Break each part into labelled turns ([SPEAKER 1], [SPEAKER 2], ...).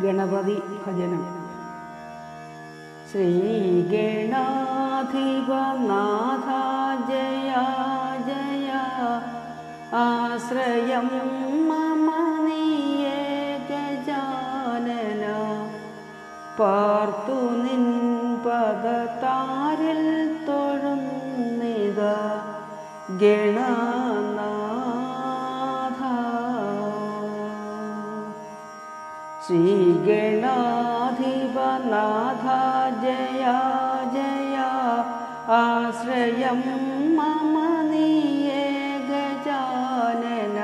[SPEAKER 1] ഗണപതി ഭജനം. ശ്രീഗണാധിപനാഥ ജയ ജയ ആശ്രയം മമ നീയേ ഗജാനന പാർത്തു നിൻ പദതാരിൽ തൊഴുന്നിത. ഗണനാഥ ശ്രീഗണാധിപനാഥ ജയ ജയ. ആശ്രയം മമ നീയേ ഗജാനന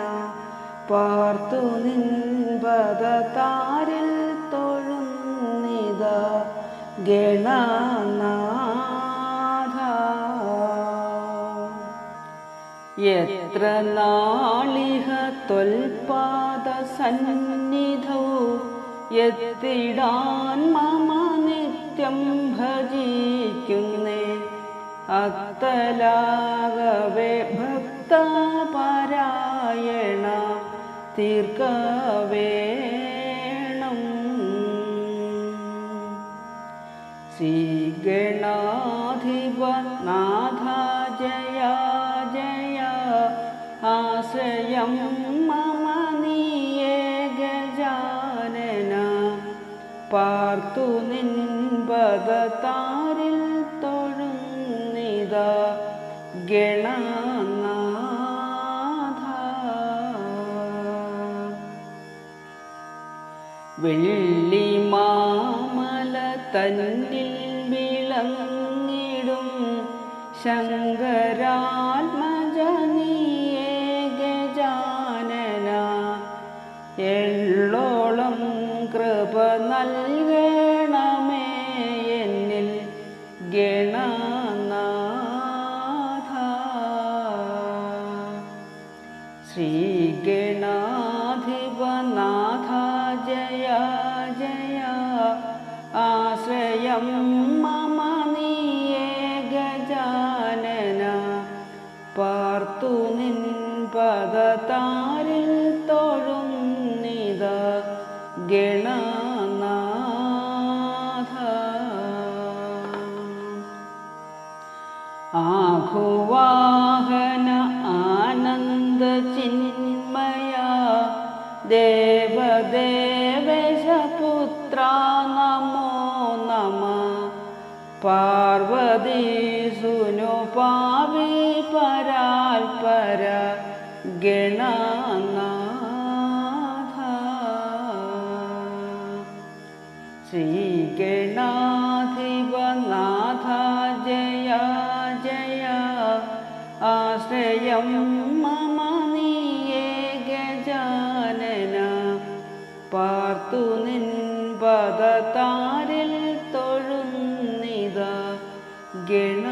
[SPEAKER 1] പാർത്തു നിൻപദതാരിൽ തൊഴുന്നിത. ഗണനാഥ എത്ര നാളിഹ തൊൽപാദ സന്നിധൗ? എത്തിടാൻ മമ നിത്യം ഭജിക്കുന്നേ. അത്തലാകവേ ഭക്തപരായണ തീർക്കവേണം ശ്രീഗണാധിപനാഥ ജയ ആശ്രയം മമ നീയേ ഗജാനന പാർത്തു നിൻപദതാരിൽ തൊഴുന്നിത. ഗണനാഥ. വെള്ളിമാമല തന്നിൽ വിളങ്ങിടും ശങ്കരാത്മജനീയേ ഗണനാഥ ശ്രീഗണാധിപനാഥ ജയ ജയ ആശ്രയം आहुवाहन आनन्दचिन्मया देवदेवेशपुत्रा नमो। नमः पार्वती सुनुपावि पराल्पर गणनाथ। श्री മമ മമനീയേ പാർത്തു നിൻ പദതാരിൽ തൊഴുന്നിത ഗണ